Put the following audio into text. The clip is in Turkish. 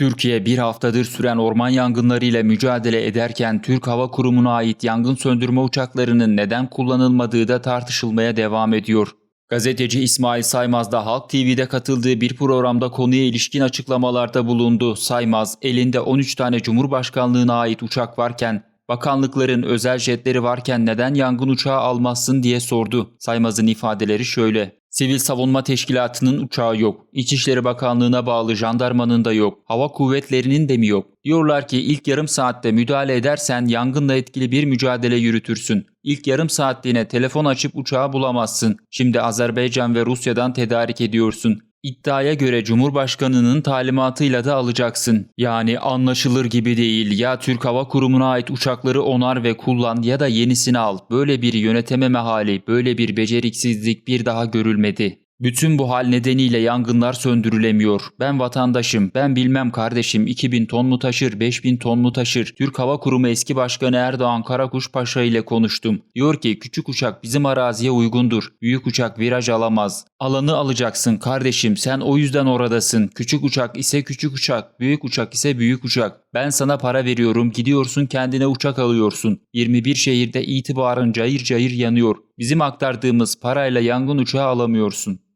Türkiye bir haftadır süren orman yangınlarıyla mücadele ederken Türk Hava Kurumu'na ait yangın söndürme uçaklarının neden kullanılmadığı da tartışılmaya devam ediyor. Gazeteci İsmail Saymaz da Halk TV'de katıldığı bir programda konuya ilişkin açıklamalarda bulundu. Saymaz, elinde 13 tane Cumhurbaşkanlığına ait uçak varken, bakanlıkların özel jetleri varken neden yangın uçağı almazsın diye sordu. Saymaz'ın ifadeleri şöyle. Sivil Savunma Teşkilatı'nın uçağı yok. İçişleri Bakanlığı'na bağlı jandarmanın da yok. Hava kuvvetlerinin de mi yok? Diyorlar ki ilk yarım saatte müdahale edersen yangınla etkili bir mücadele yürütürsün. İlk yarım saatliğine telefon açıp uçağı bulamazsın. Şimdi Azerbaycan ve Rusya'dan tedarik ediyorsun. İddiaya göre Cumhurbaşkanı'nın talimatıyla da alacaksın. Yani anlaşılır gibi değil. Ya Türk Hava Kurumu'na ait uçakları onar ve kullan ya da yenisini al. Böyle bir yönetememe hali, böyle bir beceriksizlik bir daha görülmedi. Bütün bu hal nedeniyle yangınlar söndürülemiyor. Ben vatandaşım, ben bilmem kardeşim 2000 ton mu taşır, 5000 ton mu taşır. Türk Hava Kurumu eski başkanı Erdoğan Karakuş Paşa ile konuştum. Diyor ki küçük uçak bizim araziye uygundur. Büyük uçak viraj alamaz. Alanı alacaksın kardeşim sen o yüzden oradasın. Küçük uçak ise küçük uçak, büyük uçak ise büyük uçak. Ben sana para veriyorum, gidiyorsun kendine uçak alıyorsun. 21 şehirde itibarın cayır cayır yanıyor. Bizim aktardığımız parayla yangın uçağı alamıyorsun.